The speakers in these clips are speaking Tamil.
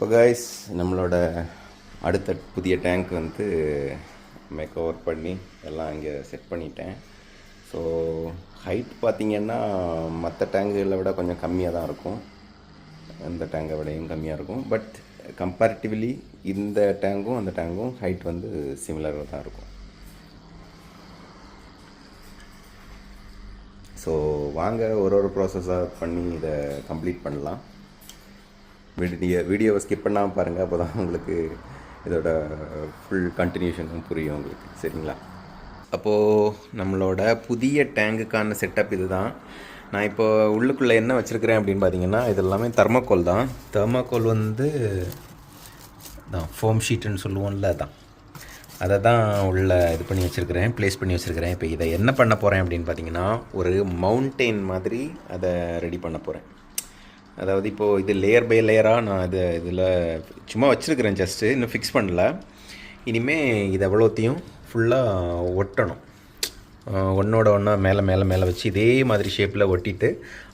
அப்போ காய்ஸ் நம்மளோட அடுத்த புதிய டேங்க் வந்து மேக் ஓவர் பண்ணி எல்லாம் இங்கே செட் பண்ணிட்டேன். ஸோ ஹைட் பார்த்திங்கன்னா மற்ற டேங்குகளை விட கொஞ்சம் கம்மியாக தான் இருக்கும். இந்த டேங்கை விடையும் கம்மியாக இருக்கும். பட் கம்பேரிட்டிவ்லி இந்த டேங்கும் அந்த டேங்கும் ஹைட் வந்து சிமிலராக தான் இருக்கும். ஸோ வாங்க ஒரு ஒரு ப்ராசஸாக பண்ணி இதை கம்ப்ளீட் பண்ணலாம். வீடியோ வீடியோவை ஸ்கிப் பண்ணாமல் பாருங்கள் அப்போ தான் உங்களுக்கு இதோட ஃபுல் கண்டினியூஷனும் புரியும் உங்களுக்கு. சரிங்களா? அப்போது நம்மளோட புதிய டேங்குக்கான செட்டப் இது தான் நான் இப்போ உள்ளுக்குள்ளே என்ன வச்சுருக்கிறேன் அப்படின்னு பார்த்தீங்கன்னா இது எல்லாமே தெர்மாக்கோல் தான். தெர்மாக்கோல் வந்து தான் ஃபோம் ஷீட்டுன்னு சொல்லுவோம்ல அதான். அதை தான் உள்ள இது பண்ணி வச்சுருக்கிறேன் ப்ளேஸ் பண்ணி வச்சுருக்கிறேன். இப்போ இதை என்ன பண்ண போகிறேன் அப்படின்னு பார்த்தீங்கன்னா ஒரு மவுண்டெயின் மாதிரி அதை ரெடி பண்ண போகிறேன் அதாவது இப்போது இது லேயர் பை லேயராக நான் இது இதில் சும்மா வச்சுருக்கிறேன் ஜஸ்ட்டு இன்னும் ஃபிக்ஸ் பண்ணல. இனிமேல் இது எவ்வளோத்தையும் ஃபுல்லாக ஒட்டணும். ஒன்றோட ஒன்றா மேலே மேலே மேலே வச்சு இதே மாதிரி ஷேப்பில் ஒட்டிட்டு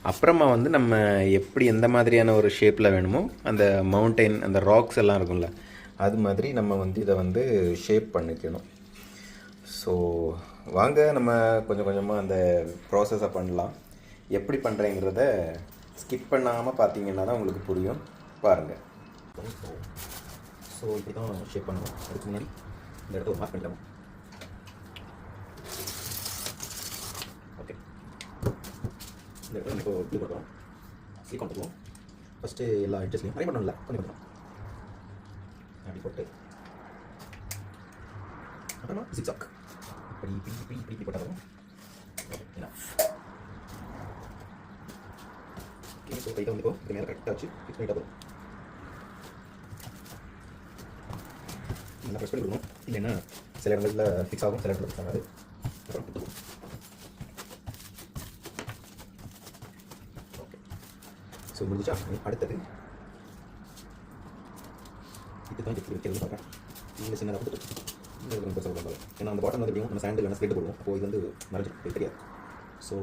அப்புறமா வந்து நம்ம எப்படி எந்த மாதிரியான ஒரு ஷேப்பில் வேணுமோ அந்த மவுண்டெயின் அந்த ராக்ஸ் எல்லாம் இருக்கும்ல அது மாதிரி நம்ம வந்து இதை வந்து ஷேப் பண்ணிக்கணும். ஸோ வாங்க நம்ம கொஞ்சம் கொஞ்சமாக அந்த ப்ராசஸை பண்ணலாம். எப்படி பண்ணுறேங்கிறத ஸ்கிப் பண்ணாமல் பார்த்தீங்கன்னா தான் உங்களுக்கு புரியும். பாருங்கள் ஸோ இப்படி தான் ஷேப் பண்ணுவோம் அதுக்கு முன்னாடி இந்த இடத்துல ஒரு மார்க் பண்ணிக்கலாம் ஓகே இந்த இடத்துல இப்போ இப்படி போடுறோம் ஸ்லிப் பண்ணுவோம் ஃபஸ்ட்டு எல்லா எட்ஜஸ்லையும் நிறைய பண்ணல கொஞ்சம் பண்ணுறோம் அப்படி போட்டு. அப்புறமா ஜிக்ஸாக் இப்படி இப்படி இப்படி இப்படி இப்படி போட்டாலும் என்ன ஓகே ஸோ கைட்டை வந்துக்கோ இது மேலே கரெக்டாக வச்சு ஃபிக்ஸ் பண்ணிட்டா போதும் நல்லா ப்ரெஸ் பண்ணி விடணும் இல்லைன்னா சில இடங்களில் ஃபிக்ஸ் ஆகும் சில இடங்களில் ஃபிக்ஸ் ஆகாது அப்புறம் குத்துக்கும் ஓகே ஸோ முடிஞ்சா அடுத்தது இதுதான் எப்படி வைக்கிறது பார்க்குறேன் நீங்கள் சின்னதாக கொடுத்துட்டு இந்த இதில் பெருசாக கொடுப்பாங்க ஏன்னா அந்த பாட்டம் வந்து எப்படியும் நம்ம சாண்டில் வேணால் ஸ்ப்ரெட் போடுவோம் அப்போ இது வந்து மறைஞ்சு தெரியாது ஸோ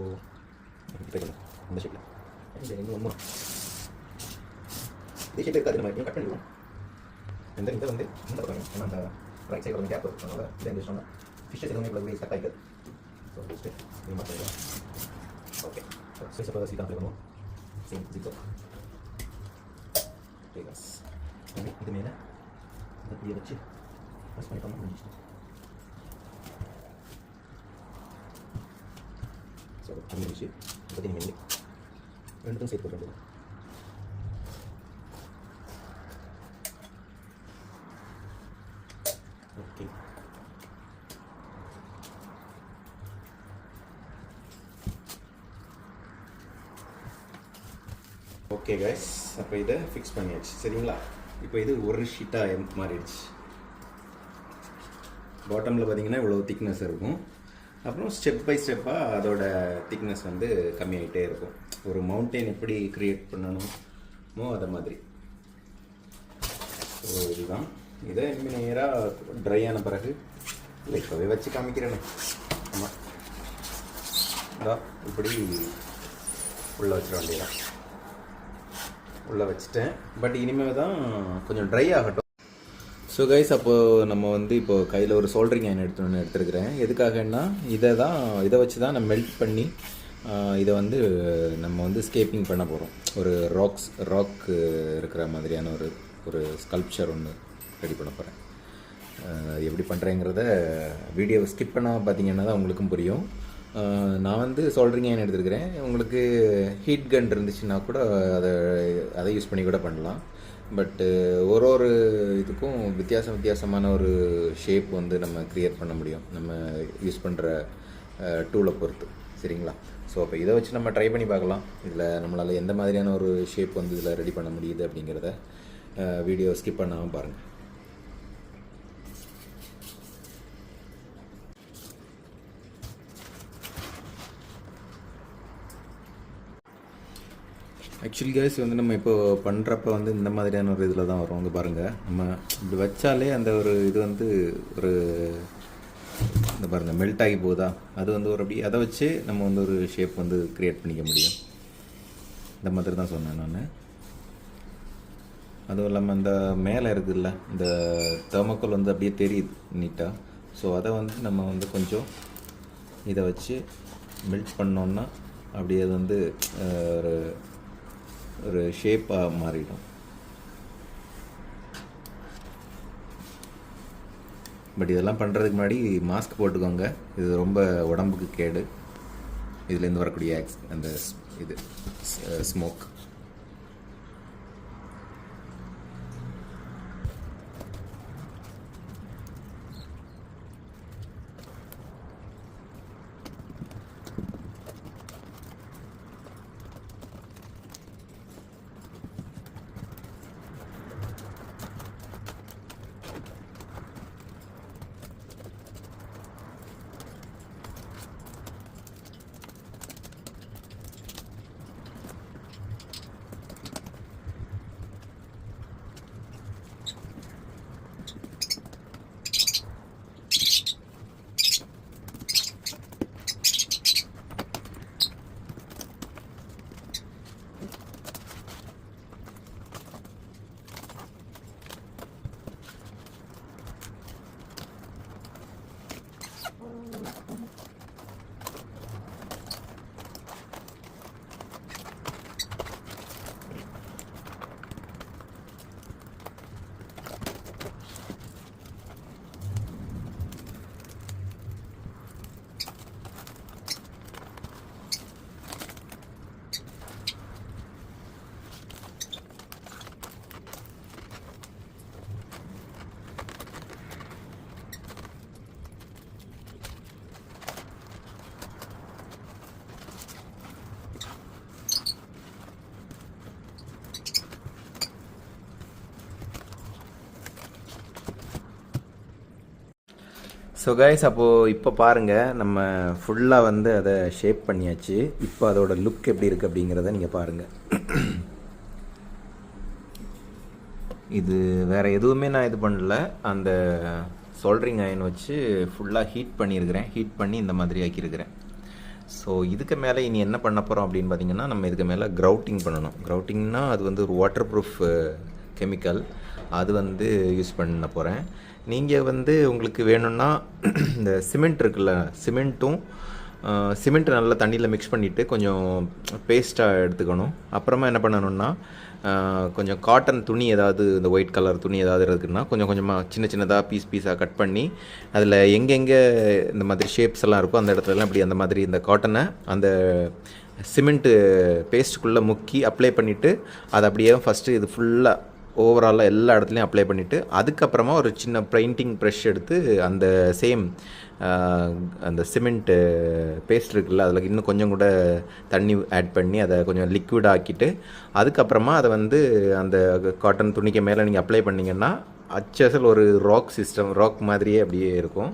ட்ரை பண்ணலாம் இந்த ஷேப்பில் இந்த இன்னும் ஒன்று இதே ஷேப் இருக்காது நம்ம எப்படியும் கட் பண்ணிடுவோம் இந்த இந்த வந்து இந்த பக்கம் ஏன்னா அந்த ரைட் சைடு வந்து கேப் இருக்கும் அதனால் இதை இருந்துச்சுன்னா ஃபிஷ்ஷஸ் எதுவுமே இவ்வளோ கட் ஆகிடுது ஸோ ஜஸ்ட்டு இது மட்டும் ஓகே ஸோ சப்போ சீதா பண்ணுவோம் சேம் ஜிக்கோ ப்ளஸ் இது மேலே இப்படியே வச்சு ப்ரெஸ் பண்ணிட்டோம்னா முடிஞ்சிச்சு ஸோ முடிஞ்சிச்சு பற்றி நீங்கள் ரெண்டுக்கும் சேர்த்து போட்டு ஓகே ஓகே கைஸ் அப்போ இதை ஃபிக்ஸ் பண்ணியாச்சு. சரிங்களா? இப்போ இது ஒரு ஷீட்டாக மாறிடுச்சு. பாட்டமில் பார்த்தீங்கன்னா இவ்வளோ திக்னஸ் இருக்கும். அப்புறம் ஸ்டெப் பை ஸ்டெப்பாக அதோட திக்னஸ் வந்து கம்மியாகிட்டே இருக்கும். ஒரு மவுண்டெயின் எப்படி க்ரியேட் பண்ணணுமோ? அதை மாதிரி. ஸோ இதுதான். இதை இனிமேல் நேராக ட்ரை ஆன பிறகு இல்லை இப்போவே வச்சு காமிக்கிறேனே. ஆமாம் இதா இப்படி உள்ளே வச்சிட வேண்டியதான் உள்ளே வச்சுட்டேன். பட் இனிமேல் தான் கொஞ்சம் ட்ரை ஆகட்டும். ஸோ கைஸ் அப்போது நம்ம வந்து இப்போ கையில் ஒரு சோல்டரிங் அயன் எடுத்து எடுத்துருக்கிறேன். எதுக்காகன்னா இதை தான் இதை வச்சு தான் நான் மெல்ட் பண்ணி இதை வந்து நம்ம வந்து ஸ்கேப்பிங் பண்ண போகிறோம் ஒரு ராக்ஸ் ராக் இருக்கிற மாதிரியான ஒரு ஒரு ஸ்கல்ப்சர் ஒன்று ரெடி பண்ண போகிறேன் அது எப்படி பண்ணுறேங்கிறத வீடியோவை ஸ்கிப் பண்ணால் பார்த்தீங்கன்னா தான் உங்களுக்கும் புரியும். நான் வந்து சொல்கிறீங்க அயன் எடுத்துருக்கிறேன். உங்களுக்கு ஹீட் கன் இருந்துச்சுன்னா கூட அதை அதை யூஸ் பண்ணி கூட பண்ணலாம். பட்டு ஒரு ஒரு இதுக்கும் வித்தியாசம் வித்தியாசமான ஒரு ஷேப் வந்து நம்ம க்ரியேட் பண்ண முடியும். நம்ம யூஸ் பண்ணுற டூலை பொறுத்து. சரிங்களா? ஸோ அப்போ இதை வச்சு நம்ம ட்ரை பண்ணி பார்க்கலாம். இதில் நம்மளால் எந்த மாதிரியான ஒரு ஷேப் வந்து இதில் ரெடி பண்ண முடியுது அப்படிங்கிறத வீடியோ ஸ்கிப் பண்ணாமல் பாருங்கள் ஆக்சுவலி கேஸ் வந்து நம்ம இப்போ பண்ணுறப்ப வந்து இந்த மாதிரியான ஒரு இதில் தான் வரும். வந்து பாருங்கள் நம்ம இப்படி வச்சாலே அந்த ஒரு இது வந்து ஒரு இந்த பாருங்கள் மெல்ட் ஆகி போகுதா? அது வந்து ஒரு அப்படி அதை வச்சு நம்ம வந்து ஒரு ஷேப் வந்து க்ரியேட் பண்ணிக்க முடியும். இந்த மாதிரி தான் சொன்னேன் நான். அதுவும் இல்லாமல் இந்த மேலே இருக்குதுல்ல இந்த தெர்மோக்கோல் வந்து அப்படியே தெரியுது நீட்டாக ஸோ அதை வந்து நம்ம வந்து கொஞ்சம் இதை வச்சு மெல்ட் பண்ணோன்னா அப்படியே அது வந்து ஒரு ஒரு ஷேப்பாக மாறிடும். பட் இதெல்லாம் பண்ணுறதுக்கு முன்னாடி மாஸ்க் போட்டுக்கோங்க. இது ரொம்ப உடம்புக்கு கேடு. இதுலேருந்து வரக்கூடிய அந்த இது ஸ்மோக் ஸோ கைஸ் அப்போது இப்போ பாருங்கள் நம்ம ஃபுல்லாக வந்து அதை ஷேப் பண்ணியாச்சு. இப்போ அதோட லுக் எப்படி இருக்குது அப்படிங்கிறத நீங்கள் பாருங்கள் இது வேறு எதுவுமே நான் இது பண்ணல. அந்த சோல்ட்ரிங் அயன் வச்சு ஃபுல்லாக ஹீட் பண்ணியிருக்கிறேன். ஹீட் பண்ணி இந்த மாதிரி ஆக்கியிருக்கிறேன். ஸோ இதுக்கு மேலே இனி என்ன பண்ண போகிறோம் அப்படின்னு பார்த்தீங்கன்னா நம்ம இதுக்கு மேலே க்ரௌட்டிங் பண்ணணும். க்ரௌட்டிங்னால் அது வந்து ஒரு வாட்டர் ப்ரூஃப் கெமிக்கல் அது வந்து யூஸ் பண்ண போகிறேன் நீங்கள் வந்து உங்களுக்கு வேணும்னா இந்த சிமெண்ட் இருக்குல்ல சிமெண்ட்டும் சிமெண்ட்டை நல்லா தண்ணியில் மிக்ஸ் பண்ணிவிட்டு கொஞ்சம் பேஸ்ட்டாக எடுத்துக்கணும். அப்புறமா என்ன பண்ணணும்னா கொஞ்சம் காட்டன் துணி ஏதாவது இந்த ஒயிட் கலர் துணி ஏதாவது இருக்குன்னா கொஞ்சம் கொஞ்சமாக சின்ன சின்னதாக பீஸ் பீஸாக கட் பண்ணி அதில் எங்கெங்கே இந்த மாதிரி ஷேப்ஸ் எல்லாம் இருக்கோ அந்த இடத்துலலாம் இப்படி அந்த மாதிரி இந்த காட்டனை அந்த சிமெண்ட்டு பேஸ்ட்டுக்குள்ளே முக்கி அப்ளை பண்ணிவிட்டு அதை அப்படியே ஃபஸ்ட்டு இது ஃபுல்லாக ஓவராலாக எல்லா இடத்துலையும் அப்ளை பண்ணிவிட்டு அதுக்கப்புறமா ஒரு சின்ன பெயிண்டிங் ப்ரஷ் எடுத்து அந்த சேம் அந்த சிமெண்ட்டு பேஸ்ட் இருக்குல்ல அதில் இன்னும் கொஞ்சம் கூட தண்ணி ஆட் பண்ணி அதை கொஞ்சம் லிக்விட் ஆக்கிட்டு அதுக்கப்புறமா அதை வந்து அந்த காட்டன் துணிக்கு மேலே நீங்கள் அப்ளை பண்ணிங்கன்னா அச்சசல் ஒரு ராக் சிஸ்டம் ராக் மாதிரியே அப்படியே இருக்கும்.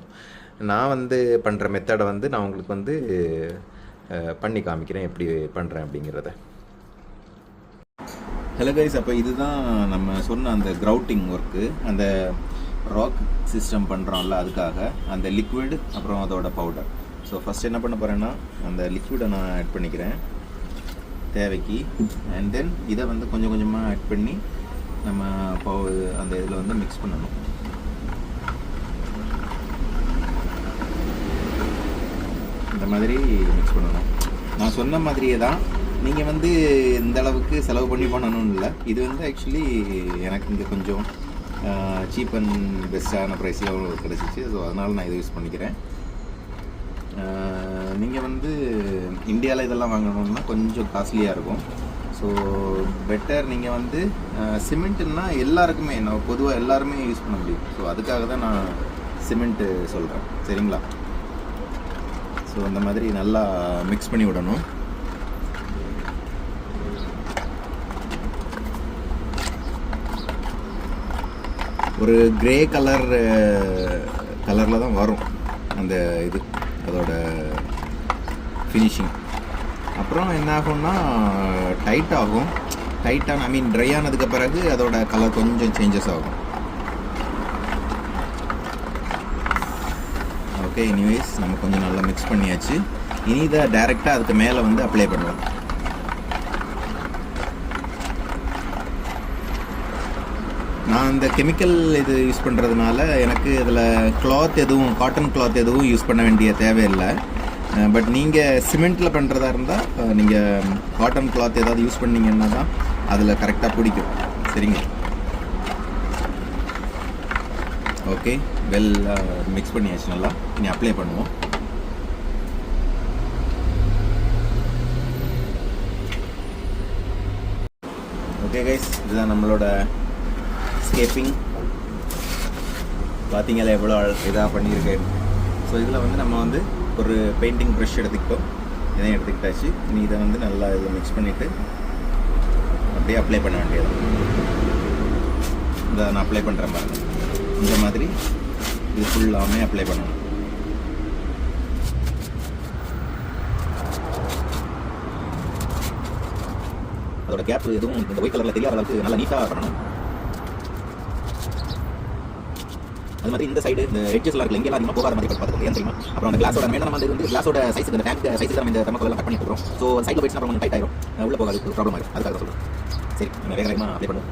நான் வந்து பண்ணுற மெத்தடை வந்து நான் உங்களுக்கு வந்து பண்ணி காமிக்கிறேன் எப்படி பண்ணுறேன் அப்படிங்கிறத. ஹலோ கைஸ் அப்போ இதுதான் நம்ம சொன்ன அந்த கிரவுட்டிங் ஒர்க்கு அந்த ராக் சிஸ்டம் பண்ணுறோம்ல அதுக்காக அந்த லிக்விட் அப்புறம் அதோட பவுடர் ஸோ ஃபஸ்ட் என்ன பண்ண போகிறேன்னா அந்த லிக்விடை நான் ஆட் பண்ணிக்கிறேன் தேவைக்கு. அண்ட் தென் இதை வந்து கொஞ்சம் கொஞ்சமாக ஆட் பண்ணி நம்ம பவு அந்த இதில் வந்து மிக்ஸ் பண்ணணும். இந்த மாதிரி மிக்ஸ் பண்ணணும். நான் சொன்ன மாதிரியே தான் நீங்கள் வந்து இந்த அளவுக்கு செலவு பண்ணி பண்ணணும்னு இல்லை. இது வந்து ஆக்சுவலி எனக்கு இங்கே கொஞ்சம் சீப் அண்ட் பெஸ்ட்டான ப்ரைஸில் கிடச்சிச்சு. ஸோ அதனால் நான் இதை யூஸ் பண்ணிக்கிறேன். நீங்கள் வந்து இந்தியாவில் இதெல்லாம் வாங்கணும்னா கொஞ்சம் காஸ்ட்லியாக இருக்கும். ஸோ பெட்டர் நீங்கள் வந்து சிமெண்ட்டுன்னா எல்லாருக்குமே நான் பொதுவாக எல்லாருமே யூஸ் பண்ண முடியும். ஸோ அதுக்காக தான் நான் சிமெண்ட்டு சொல்கிறேன் சரிங்களா? ஸோ அந்த மாதிரி நல்லா மிக்ஸ் பண்ணி விடணும். ஒரு கிரே கலர் கலரில் தான் வரும் அந்த இது அதோட ஃபினிஷிங் அப்புறம் என்ன ஆகும்னா டைட் ஆகும். டைட்டான ஐ மீன் ட்ரை ஆனதுக்கு பிறகு அதோட கலர் கொஞ்சம் சேஞ்சஸ் ஆகும். ஓகே எனிவேஸ் நம்ம கொஞ்சம் நல்லா மிக்ஸ் பண்ணியாச்சு. இனி இதை டைரெக்டாக அதுக்கு மேலே வந்து அப்ளை பண்ணலாம். நான் இந்த கெமிக்கல் இது யூஸ் பண்ணுறதுனால எனக்கு இதில் கிளாத் எதுவும் காட்டன் கிளாத் எதுவும் யூஸ் பண்ண வேண்டிய தேவையில்லை. பட் நீங்கள் சிமெண்ட்டில் பண்ணுறதா இருந்தால் நீங்கள் காட்டன் கிளாத் ஏதாவது யூஸ் பண்ணீங்கன்னா தான் அதில் கரெக்டாக பிடிக்கும். சரிங்க? ஓகே வெல் மிக்ஸ் பண்ணியாச்சு நல்லா. இனி அப்ளை பண்ணுவோம். ஓகே கைஸ் இதுதான் நம்மளோட ஸ்கேப்பிங் பார்த்தீங்களா எவ்வளோ இதாக பண்ணியிருக்கு ஸோ இதில் வந்து நம்ம வந்து ஒரு பெயிண்டிங் ப்ரஷ் எடுத்துக்கிட்டோம். இதையும் எடுத்துக்கிட்டாச்சு. இனி இதை வந்து நல்லா இதில் மிக்ஸ் பண்ணிவிட்டு அப்படியே அப்ளை பண்ண வேண்டியது இதை நான் அப்ளை பண்ணுறேன் பாருங்க. இந்த மாதிரி இது ஃபுல்லாமே அப்ளை பண்ணணும். அதோட கேப் எதுவும் இந்த ஒயிட் கலரில் தெரியாத அளவுக்கு நல்லா நீட்டாக பண்ணணும். அது மாதிரி இந்த சைடு இந்த எட்ஜஸ்லாம் இருக்குல்ல இங்கே அதிகமாக போகாத மாதிரி பார்த்துக்கோங்க. ஏன் தெரியுமா? அப்புறம் அந்த கிளாஸோட மேலே நம்ம வந்து கிளாஸோட சைஸுக்கு இந்த டேங்க் சைஸ் நம்ம இந்த தமக்கெல்லாம் கட் பண்ணி போகிறோம் ஸோ சைடில் போயிடுச்சு அப்புறம் கொஞ்சம் டைட் ஆயிரும். அஹ் உள்ள போகாது ப்ராப்ளம் ஆயிடும் அதுக்காக சொல்கிறேன் சரி வேக வேகமாக அப்ளை பண்ணுவோம்.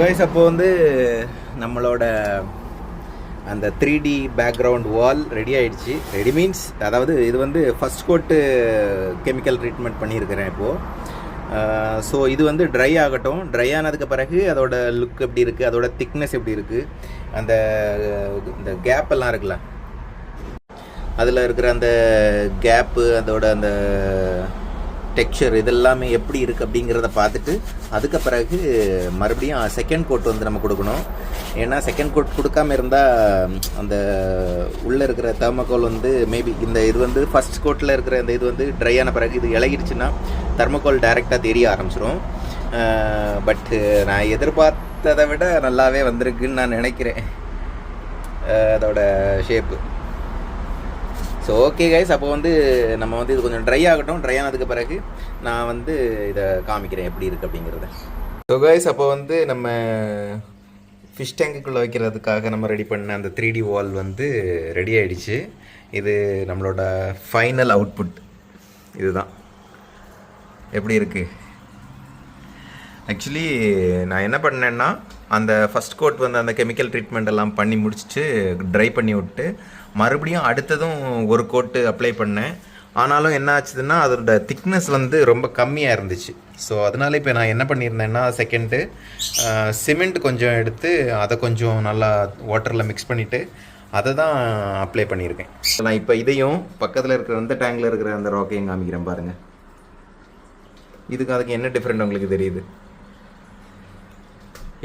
கைஸ் அப்போ வந்து நம்மளோட அந்த three D background wall ready ஆயிடுச்சு. ரெடி மீன்ஸ் அதாவது இது வந்து ஃபஸ்ட் கோட்டு கெமிக்கல் ட்ரீட்மெண்ட் பண்ணியிருக்கிறேன் இப்போது ஸோ இது வந்து ட்ரை ஆகட்டும். ட்ரை ஆனதுக்கு பிறகு அதோட லுக் எப்படி இருக்குது அதோட திக்னஸ் எப்படி இருக்குது அந்த இந்த கேப் எல்லாம் இருக்குல்ல? அதில் இருக்கிற அந்த கேப்பு அதோட அந்த டெக்ஸ்சர் இதெல்லாமே எப்படி இருக்குது அப்படிங்கிறத பார்த்துட்டு அதுக்கு பிறகு மறுபடியும் செகண்ட் கோட் வந்து நம்ம கொடுக்கணும். ஏன்னா செகண்ட் கோட் கொடுக்காம இருந்தால் அந்த உள்ளே இருக்கிற தெர்மோகோல் வந்து மேபி இந்த இது வந்து ஃபர்ஸ்ட் கோட்டில் இருக்கிற இந்த இது வந்து ட்ரை ஆன பிறகு இது இலகிடுச்சுன்னா தெர்மோகோல் டைரெக்டாக தெரிய ஆரம்பிச்சிடும் பட்டு நான் எதிர்பார்த்ததை விட நல்லாவே வந்திருக்குன்னு நான் நினைக்கிறேன். அதோட ஷேப்பு ஸோ ஓகே கைஸ் அப்போ வந்து நம்ம வந்து இது கொஞ்சம் ட்ரை ஆகட்டும். ட்ரை ஆனதுக்கு பிறகு நான் வந்து இதை காமிக்கிறேன் எப்படி இருக்குது அப்படிங்கிறத. ஸோ கைஸ் அப்போ வந்து நம்ம ஃபிஷ் டேங்குக்குள்ளே வைக்கிறதுக்காக நம்ம ரெடி பண்ண அந்த த்ரீ டி வால் வந்து ரெடி ஆகிடுச்சு இது நம்மளோட ஃபைனல் அவுட்புட் இதுதான். எப்படி இருக்குது ஆக்சுவலி நான் என்ன பண்ணேன்னா அந்த ஃபஸ்ட் கோட் வந்து அந்த கெமிக்கல் ட்ரீட்மெண்ட் எல்லாம் பண்ணி முடிச்சுட்டு ட்ரை பண்ணி விட்டு மறுபடியும் அடுத்ததும் ஒரு கோட்டு அப்ளை பண்ணேன். ஆனாலும் என்ன ஆச்சுதுன்னா அதோட திக்னஸ் வந்து ரொம்ப கம்மியாக இருந்துச்சு. ஸோ அதனால இப்போ நான் என்ன பண்ணியிருந்தேன்னா செகண்டு சிமெண்ட் கொஞ்சம் எடுத்து அதை கொஞ்சம் நல்லா வாட்டரில் மிக்ஸ் பண்ணிவிட்டு அதை தான் அப்ளை பண்ணியிருக்கேன். நான் இப்போ இதையும் பக்கத்தில் இருக்கிற அந்த டேங்கில் இருக்கிற அந்த ராக்கையும் காமிக்கிறேன் பாருங்கள் இதுக்கு அதுக்கு என்ன டிஃப்ரெண்ட் உங்களுக்கு தெரியுது?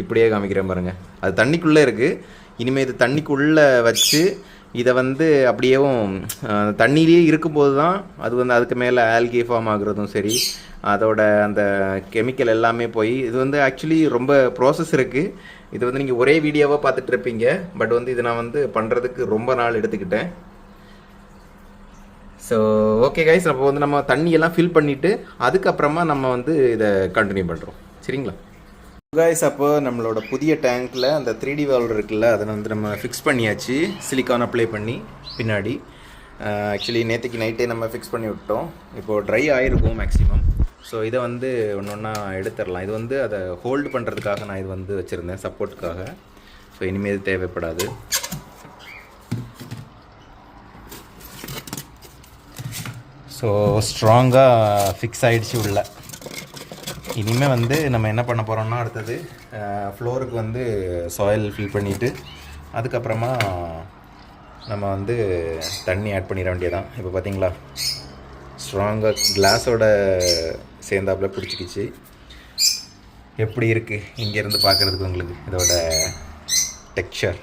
இப்படியே காமிக்கிறேன் பாருங்கள் அது தண்ணிக்குள்ளே இருக்குது இனிமேல் இது தண்ணிக்குள்ளே வச்சு இதை வந்து அப்படியேவும் தண்ணியிலேயே இருக்கும்போது தான் அது வந்து அதுக்கு மேலே ஆல்கி ஃபார்ம் ஆகுறதும் சரி. அதோட அந்த கெமிக்கல் எல்லாமே போய் இது வந்து ஆக்சுவலி ரொம்ப ப்ராசஸ் இருக்குது இது வந்து நீங்கள் ஒரே வீடியோவாக பார்த்துட்டு இருப்பீங்க. பட் வந்து இது நான் வந்து பண்ணுறதுக்கு ரொம்ப நாள் எடுத்துக்கிட்டேன். ஸோ ஓகே கைஸ் அப்போ வந்து நம்ம தண்ணியெல்லாம் ஃபில் பண்ணிவிட்டு அதுக்கப்புறமா நம்ம வந்து இதை கண்டினியூ பண்ணுறோம் சரிங்களா? கைஸ் அப்போ நம்மளோட புதிய டேங்க்கில் அந்த த்ரீ டி வால்வ் இருக்குல்ல அதை வந்து நம்ம ஃபிக்ஸ் பண்ணியாச்சு. சிலிக்கான் அப்ளை பண்ணி பின்னாடி. ஆக்சுவலி நேற்றுக்கு நைட்டே நம்ம ஃபிக்ஸ் பண்ணி விட்டோம். இப்போது ட்ரை ஆகிருக்கும் மேக்ஸிமம் ஸோ இதை வந்து ஒன்று ஒன்றா எடுத்துடலாம். இது வந்து அதை ஹோல்டு பண்ணுறதுக்காக நான் இது வந்து வச்சுருந்தேன் சப்போர்ட்டுக்காக ஸோ இனிமேல் தேவைப்படாது. ஸோ ஸ்ட்ராங்காக ஃபிக்ஸ் ஆகிடுச்சு உள்ள. இனிமேல் வந்து நம்ம என்ன பண்ண போகிறோம்னா அடுத்தது ஃப்ளோருக்கு வந்து சாயில் ஃபில் பண்ணிவிட்டு அதுக்கப்புறமா நம்ம வந்து தண்ணி ஆட் பண்ணிட வேண்டியதான் இப்போ பார்த்தீங்களா ஸ்ட்ராங்காக கிளாஸோட சேர்ந்தாப்புல பிடிச்சிக்கிச்சு. எப்படி இருக்குது இங்கேருந்து பார்க்குறதுக்கு உங்களுக்கு இதோட டெக்ஸ்சர்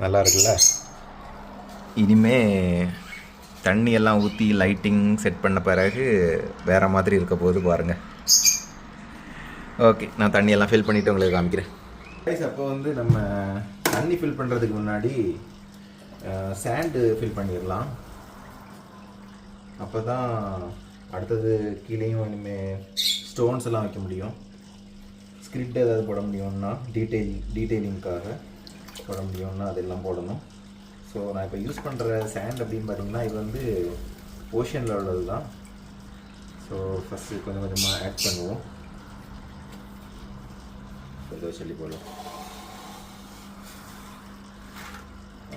நல்லா இருக்குல்ல? இனிமே தண்ணி எல்லாம் ஊற்றி லைட்டிங் செட் பண்ண பிறகு வேறு மாதிரி இருக்க போது பாருங்கள் ஓகே நான் தண்ணியெல்லாம் ஃபில் பண்ணிவிட்டு உங்களுக்கு காமிக்கிறேன். அப்போ வந்து நம்ம தண்ணி ஃபில் பண்ணுறதுக்கு முன்னாடி சாண்டு ஃபில் பண்ணிடலாம். அப்போ தான் அடுத்தது கீழேயும் இனிமேல் ஸ்டோன்ஸ் எல்லாம் வைக்க முடியும். ஸ்கிரிப்ட் ஏதாவது போட முடியும்னா டீட்டெயில் டீட்டெயிலிங்க்காக போட முடியும்னா அதெல்லாம் போடணும். ஸோ நான் இப்போ யூஸ் பண்ணுற சேண்ட் அப்படின்னு பார்த்தீங்கன்னா இது வந்து ஓஷனில் உள்ளது தான் ஸோ ஃபஸ்ட்டு கொஞ்சம் கொஞ்சமாக ஆட் பண்ணுவோம். கொஞ்சம் சொல்லி போடலாம்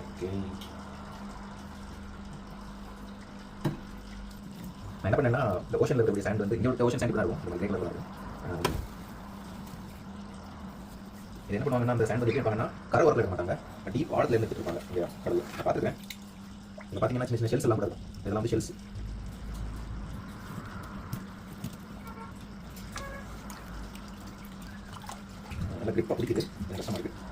ஓகே நான் என்ன பண்ணேன்னா இந்த ஓஷனில் இருக்கக்கூடிய சாண்ட் வந்து இங்கே ஓஷன் சாண்ட் தான் இருக்கும் நம்ம கிரே கலர் இருக்கும் இது என்ன பண்ணுவாங்கன்னா அந்த சாண்ட் வந்து எப்படி இருப்பாங்கன்னா கரை ஓரத்தில் எடுக்க மாட்டாங்க டீப் ஆழத்தில் எடுத்துட்டு இருப்பாங்க இல்லையா கடலில் பார்த்துருக்கேன் இங்கே பார்த்தீங்கன்னா சின்ன சின்ன ஷெல்ஸ் எல்லாம் கூட இருக்கும் இதெல்லாம் வந்து ஷெல்ஸ் நல்ல கிரிப்பாக பிடிக்குது கஷ்டமாக இருக்குது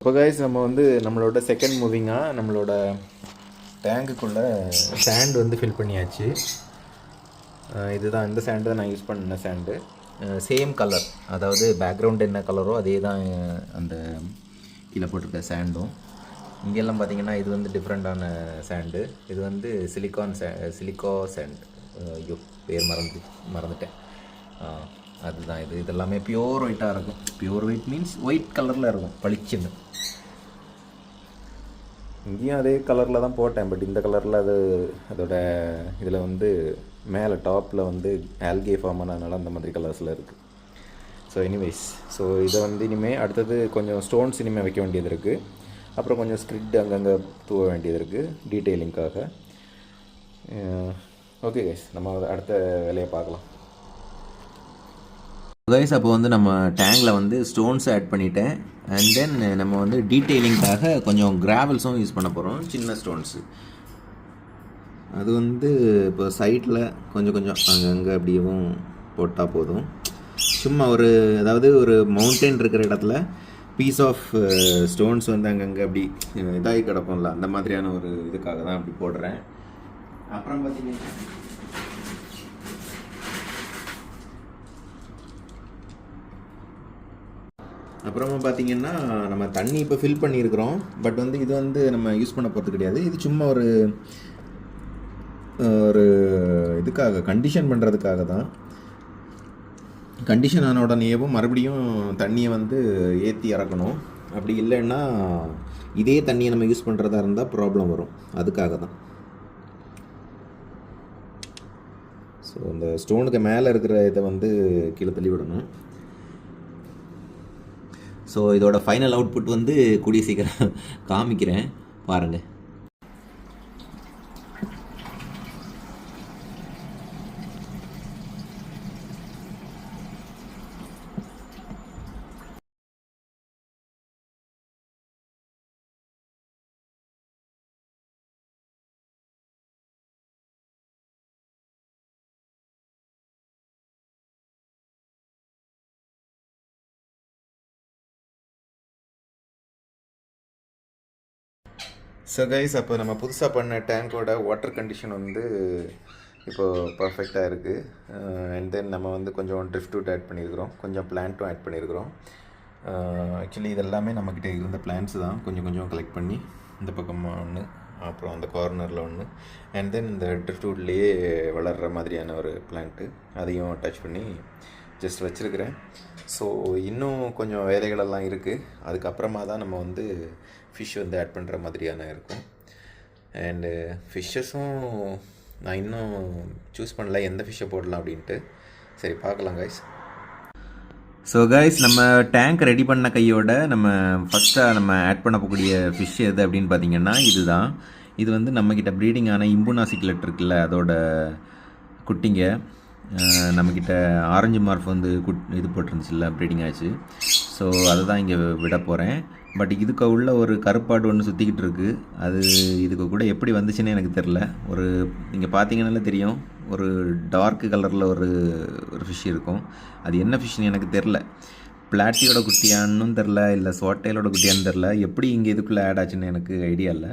இப்போ கைஸ் நம்ம வந்து நம்மளோட செகண்ட் மூவிங்காக நம்மளோட டேங்குக்குள்ளே சாண்ட் வந்து ஃபில் பண்ணியாச்சு இதுதான் இந்த சாண்டு தான் நான் யூஸ் பண்ண சாண்டு சேம் கலர் அதாவது பேக்ரவுண்ட் என்ன கலரோ அதே தான் அந்த கீழே போட்டிருக்க சாண்டும் இங்கெல்லாம் பார்த்தீங்கன்னா இது வந்து டிஃப்ரெண்ட்டான சேண்டு இது வந்து சிலிக்கான் சே சிலிக்கோ சேண்ட் ஐயோ பேர் மறந்து மறந்துட்டேன். அதுதான் இது. இதெல்லாமே பியோர் ஒயிட்டாக இருக்கும். பியோர் ஒயிட் மீன்ஸ் ஒயிட் கலரில் இருக்கும். பளிச்சுன்னு. இங்கேயும் அதே கலரில் தான் போட்டேன். பட் இந்த கலரில் அது அதோட இதில் வந்து மேலே டாப்பில் வந்து ஆல்கே ஃபார்ம் ஆனதுனால அந்த மாதிரி கலர்ஸில் இருக்குது ஸோ எனிவேஸ் ஸோ இதை வந்து இனிமேல் அடுத்தது கொஞ்சம் ஸ்டோன்ஸ் இனிமேல் வைக்க வேண்டியது இருக்குது அப்புறம் கொஞ்சம் ஸ்கிரிட் அங்கங்கே தூவ வேண்டியது இருக்குது டீட்டெயிலிங்காக ஓகே கைஸ் நம்ம அடுத்த வேலையை பார்க்கலாம். கைஸ் அப்போ வந்து நம்ம டேங்கில் வந்து ஸ்டோன்ஸ் ஆட் பண்ணிட்டேன். அண்ட் தென் நம்ம வந்து டீட்டெயிலிங்காக கொஞ்சம் கிராவல்ஸும் யூஸ் பண்ண போகிறோம் சின்ன ஸ்டோன்ஸு அது வந்து இப்போ சைட்டில் கொஞ்சம் கொஞ்சம் அங்கங்கே அப்படியேவும் போட்டால் போதும். சும்மா ஒரு அதாவது ஒரு மவுண்டன் இருக்கிற இடத்துல பீஸ் ஆஃப் ஸ்டோன்ஸ் வந்து அங்கங்கே அப்படி இதாகி கிடக்கும்ல. அந்த மாதிரியான ஒரு இதுக்காக தான் அப்படி போடுறேன். அப்புறம் பார்த்தீங்கன்னா அப்புறமா பார்த்தீங்கன்னா நம்ம தண்ணி இப்போ ஃபில் பண்ணியிருக்கிறோம். பட் வந்து இது வந்து நம்ம யூஸ் பண்ண போகிறது கிடையாது. இது சும்மா ஒரு ஒரு இதுக்காக கண்டிஷன் பண்ணுறதுக்காக தான். கண்டிஷன் ஆன உடனேவும் மறுபடியும் தண்ணியை வந்து ஏற்றி இறக்கணும். அப்படி இல்லைன்னா இதே தண்ணியை நம்ம யூஸ் பண்ணுறதா இருந்தால் ப்ராப்ளம் வரும். அதுக்காக தான் ஸோ இந்த ஸ்டோனுக்கு மேலே இருக்கிற இதை வந்து கீழே தள்ளி விடணும் ஸோ இதோட ஃபைனல் அவுட்புட் வந்து கூடிய சீக்கிரம் காமிக்கிறேன். பாருங்கள் ஸோ கைஸ் அப்போ நம்ம புதுசாக பண்ண டேங்கோட வாட்டர் கண்டிஷன் வந்து இப்போ பர்ஃபெக்டாக இருக்குது அண்ட் தென் நம்ம வந்து கொஞ்சம் ட்ரிஃப்ட் ஆட் பண்ணியிருக்கிறோம். கொஞ்சம் பிளான்ட்டும் ஆட் பண்ணியிருக்கிறோம். Uh, ஆக்சுவலி இதெல்லாமே நம்மக்கிட்ட இருந்த பிளான்ஸ் தான். கொஞ்சம் கொஞ்சம் கலெக்ட் பண்ணி இந்த பக்கமாக ஒன்று அப்புறம் அந்த கார்னரில் ஒன்று அண்ட் தென் இந்த ட்ரிஃப்ட்வுட்லேயே வளர்கிற மாதிரியான ஒரு பிளான்ட்டு அதையும் அட்டாச் பண்ணி ஜஸ்ட் வச்சுருக்கிறேன். ஸோ இன்னும் கொஞ்சம் வேலைகளெல்லாம் இருக்குது அதுக்கப்புறமா தான் நம்ம வந்து ஃபிஷ் வந்து ஆட் பண்ணுற மாதிரியான இருக்கும். அண்டு ஃபிஷ்ஷஸும் நான் இன்னும் சூஸ் பண்ணல. எந்த ஃபிஷ்ஷை போடலாம் அப்படின்ட்டு. சரி பார்க்கலாம் கைஸ் ஸோ கைஸ் நம்ம டேங்க் ரெடி பண்ண கையோட நம்ம ஃபஸ்ட்டாக நம்ம ஆட் பண்ண போகக்கூடிய ஃபிஷ் எது அப்படின்னு பார்த்தீங்கன்னா இதுதான். இது வந்து நம்மக்கிட்ட ப்ரீடிங் ஆன இம்புனா இருக்குல்ல அதோட குட்டிங்க. நம்மக்கிட்ட ஆரஞ்சு மார்ஃப் வந்து குட் இது போட்டிருந்துச்சுல்ல ப்ரீடிங் ஆச்சு. ஸோ அதை தான் இங்கே விட போகிறேன் பட் இதுக்கு உள்ள ஒரு கருப்பாடு ஒன்று சுற்றிக்கிட்டு இருக்குது அது இதுக்கு கூட எப்படி வந்துச்சுன்னு எனக்கு தெரில ஒரு நீங்கள் பார்த்தீங்கன்னாலே தெரியும். ஒரு டார்க் கலரில் ஒரு ஒரு ஃபிஷ் இருக்கும். அது என்ன ஃபிஷ்னு எனக்கு தெரில பிளாட்டியோட குட்டியான்னு தெரில இல்லை சோட்டையிலோட குட்டியான்னு தெரில எப்படி இங்கே இதுக்குள்ளே ஆட் ஆச்சுன்னு எனக்கு ஐடியா இல்லை.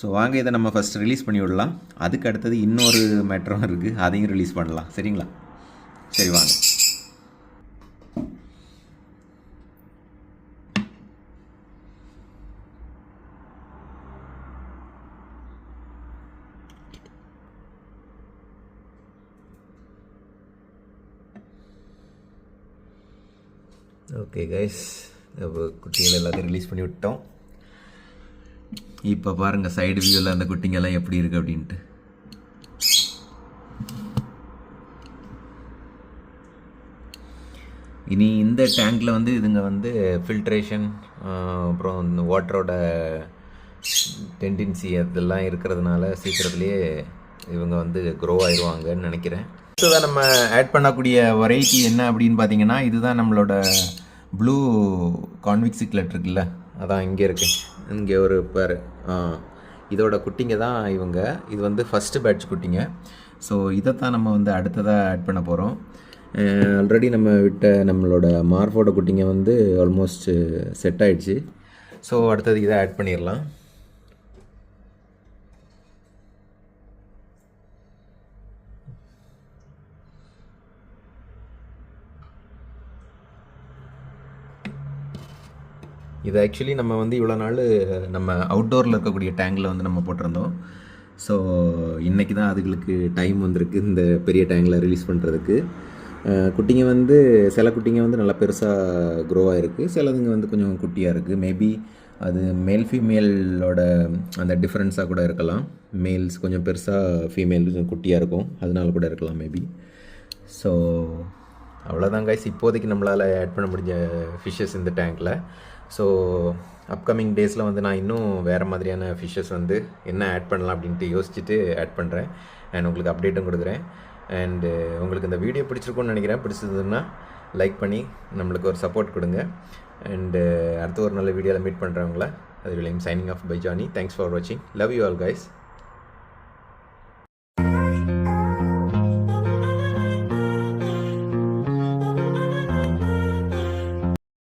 ஸோ வாங்க இதை நம்ம ஃபஸ்ட் ரிலீஸ் பண்ணி விடலாம். அதுக்கு அடுத்தது இன்னொரு மேட்டரும் இருக்குது அதையும் ரிலீஸ் பண்ணலாம். சரிங்களா? சரி வாங்க. ஓகே கைஸ் இப்போ குட்டிகள் எல்லாத்தையும் ரிலீஸ் பண்ணி விட்டோம். இப்போ பாருங்கள் சைடு வியூவில் அந்த குட்டிங்கெல்லாம் எப்படி இருக்குது அப்படின்ட்டு. இனி இந்த டேங்க்கில் வந்து இதுங்க வந்து ஃபில்ட்ரேஷன் அப்புறம் இந்த வாட்டரோட டெண்டன்சி அதெல்லாம் இருக்கிறதுனால சீக்கிரத்துலேயே இவங்க வந்து க்ரோ ஆயிடுவாங்கன்னு நினைக்கிறேன். அடுத்ததாக நம்ம ஆட் பண்ணக்கூடிய வெரைட்டி என்ன அப்படின்னு பார்த்தீங்கன்னா இதுதான் நம்மளோட ப்ளூ கான்விக் சிக்லெட் இருக்குல்ல? அதான் இங்கே இருக்கு. இங்கே ஒரு பேர் இதோட குட்டிங்க தான் இவங்க. இது வந்து ஃபஸ்ட்டு பேட்ச் குட்டிங்க. ஸோ இதைத்தான் நம்ம வந்து அடுத்ததாக ஆட் பண்ண போகிறோம் ஆல்ரெடி நம்ம விட்ட நம்மளோட மார்ஃபோட குட்டிங்க வந்து ஆல்மோஸ்ட் செட் ஆயிடுச்சு. ஸோ அடுத்தது இதை ஆட் பண்ணிடலாம். இது ஆக்சுவலி நம்ம வந்து இவ்வளோ நாள் நம்ம அவுட்டோரில் இருக்கக்கூடிய டேங்கில் வந்து நம்ம போட்டிருந்தோம். ஸோ இன்றைக்கி தான் அதுகளுக்கு டைம் வந்திருக்கு இந்த பெரிய டேங்கில் ரிலீஸ் பண்ணுறதுக்கு குட்டிங்க வந்து சில குட்டிங்க வந்து நல்லா பெருசாக க்ரோ ஆகிருக்கு சிலதுங்க வந்து கொஞ்சம் குட்டியாக இருக்குது மேபி அது மேல் ஃபீமேலோட அந்த டிஃப்ரென்ஸாக கூட இருக்கலாம். மேல்ஸ் கொஞ்சம் பெருசாக ஃபீமேல் குட்டியாக இருக்கும். அதனால கூட இருக்கலாம் மேபி ஸோ அவ்வளோதான் கைஸ் இப்போதைக்கு நம்மளால் ஆட் பண்ண முடிஞ்ச ஃபிஷ்ஷஸ் இந்த டேங்க்கில் ஸோ அப்கமிங் டேஸில் வந்து நான் இன்னும் வேறு மாதிரியான ஃபிஷ்ஷஸ் வந்து என்ன ஆட் பண்ணலாம் அப்படின்ட்டு யோசிச்சுட்டு ஆட் பண்ணுறேன் அண்ட் உங்களுக்கு அப்டேட்டும் கொடுக்குறேன். அண்டு உங்களுக்கு இந்த வீடியோ பிடிச்சிருக்கும்னு நினைக்கிறேன். பிடிச்சதுன்னா லைக் பண்ணி நம்மளுக்கு ஒரு சப்போர்ட் கொடுங்க. அண்டு அடுத்த ஒரு நல்ல வீடியோவில் மீட் பண்ணுறவங்கள அது விலையும் signing off by Johnny thanks for வாட்சிங் லவ் யூ ஆல் கைஸ்